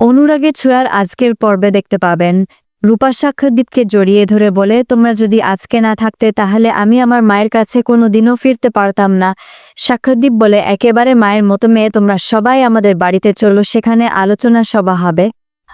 অনুরাগে ছোঁয়ার আজকের পর্বে দেখতে পাবেন। রূপা সাক্ষরদীপকে জড়িয়ে ধরে বলে, তোমরা যদি আজকে না থাকতে, তাহলে আমি আমার মায়ের কাছে কোনো দিনও ফিরতে পারতাম না। সাক্ষরদীপ বলে, একেবারে মায়ের মতো মেয়ে, তোমরা সবাই আমাদের বাড়িতে চলো, সেখানে আলোচনা সভা হবে।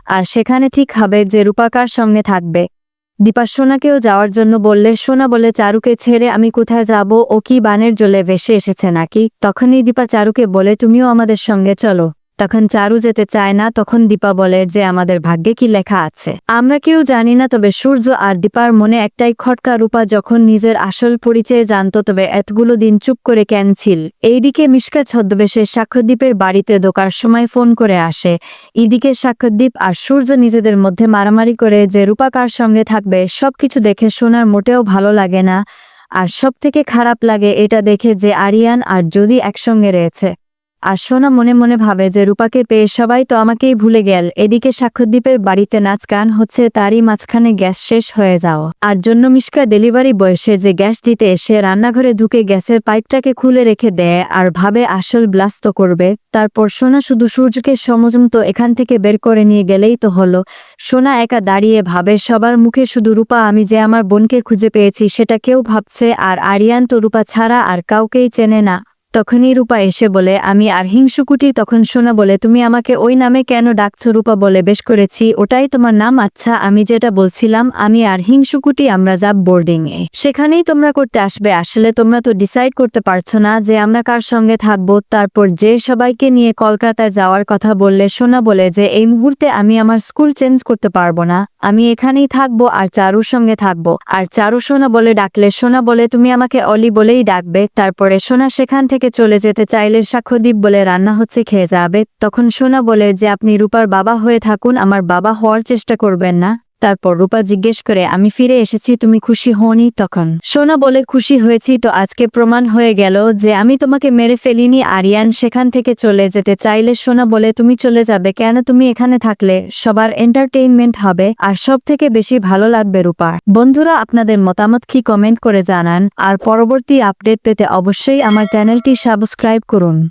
আর সেখানে ঠিক হবে যে রূপাকার সঙ্গে থাকবে। দীপা সোনাকেও যাওয়ার জন্য বললে, সোনা বলে চারুকে ছেড়ে আমি কোথায় যাব? ও কি বানের জলে ভেসে এসেছে নাকি? তখনই দীপা চারুকে বলে, তুমিও আমাদের সঙ্গে চলো। তখন চারু যেতে চায় না, তখন দীপা বলে, যে আমাদের ভাগ্যে কি লেখা আছে? আমরা কেউ জানি না, তবে সূর্য আর দীপার মনে একটাই খটকা রূপা যখন নিজের আসল পরিচয় জানতো, তবে এতগুলো দিন চুপ করে কেন ছিল? এইদিকে মিশকা ছদ্মবেশে সাক্ষ্যদ্বীপের বাড়িতে দোকার সময় ফোন করে আসে। এদিকে সাক্ষ্যদ্বীপ আর সূর্য নিজেদের মধ্যে মারামারি করে যে রূপা কার সঙ্গে থাকবে, সবকিছু দেখে শোনার মোটেও ভালো লাগে না। আর সব থেকে খারাপ লাগে এটা দেখে যে আরিয়ান আর যদি একসঙ্গে রয়েছে। আর সোনা মনে মনে ভাবে যে রূপাকে পেয়ে সবাই তো আমাকেই ভুলে গেল। এদিকে সাক্ষরদ্বীপের বাড়িতে নাচ গান হচ্ছে, তারই মাঝখানে গ্যাস শেষ হয়ে যাও। আর জন্য মিশকা ডেলিভারি বয়সে যে গ্যাস দিতে এসে রান্নাঘরে ঢুকে গ্যাসের পাইপটাকে খুলে রেখে দেয় আর ভাবে আসল ব্লাস্ত করবে। তারপর সোনা শুধু সূর্যকে সমজমতো এখান থেকে বের করে নিয়ে গেলেই তো হলো। সোনা একা দাঁড়িয়ে ভাবে সবার মুখে শুধু রূপা, আমি যে আমার বোনকে খুঁজে পেয়েছি সেটা কেউ ভাবছে, আর আরিয়ান তো রূপা ছাড়া আর কাউকেই চেনে না। তখনই রূপা এসে বলে, আমি আর হিংসুকুটি তখন শোনা বলে, তুমি আমাকে ওই নামে কেন ডাকছো রূপা বলে, বেশ করেছি। ওটাই তোমার নাম? আচ্ছা আমি যেটা বলছিলাম, আমি আর হিংসুকুটি আমরা যাব বোর্ডিং এ সেখানেই তোমরা করতে আসবে। আসলে তোমরা তো ডিসাইড করতে পারছ না যে আমরা কার সঙ্গে থাকব। তারপর যে সবাইকে নিয়ে কলকাতায় যাওয়ার কথা বললে সোনা বলে যে, এই মুহূর্তে আমি আমার স্কুল চেঞ্জ করতে পারব না। আমি এখানেই থাকব আর চারুর সঙ্গে থাকব। আর চারু সোনা বলে ডাকলে সোনা বলে, তুমি আমাকে অলি বলেই ডাকবে। তারপরে সোনা সেখান থেকে চলে যেতে চাইলে সাক্ষ্যদ্বীপ বলে রান্না হচ্ছে খেয়ে যাবে। তখন সোনা বলে যে, আপনি রূপার বাবা হয়ে থাকুন, আমার বাবা হওয়ার চেষ্টা করবেন না। তারপর রূপা জিজ্ঞেস করে, আমি ফিরে এসেছি, তুমি খুশি হওনি? তখন সোনা বলে, খুশি হয়েছি তো আজকে প্রমাণ হয়ে গেল যে আমি তোমাকে মেরে ফেলিনি, আরিয়ান সেখান থেকে চলে যেতে চাইলে। সোনা বলে, তুমি চলে যাবে কেন? তুমি এখানে থাকলে সবার এন্টারটেইনমেন্ট হবে আর সব থেকে বেশি ভালো লাগবে রূপার বন্ধুরা, আপনাদের মতামত কি কমেন্ট করে জানান, আর পরবর্তী আপডেট পেতে অবশ্যই আমার চ্যানেলটি সাবস্ক্রাইব করুন।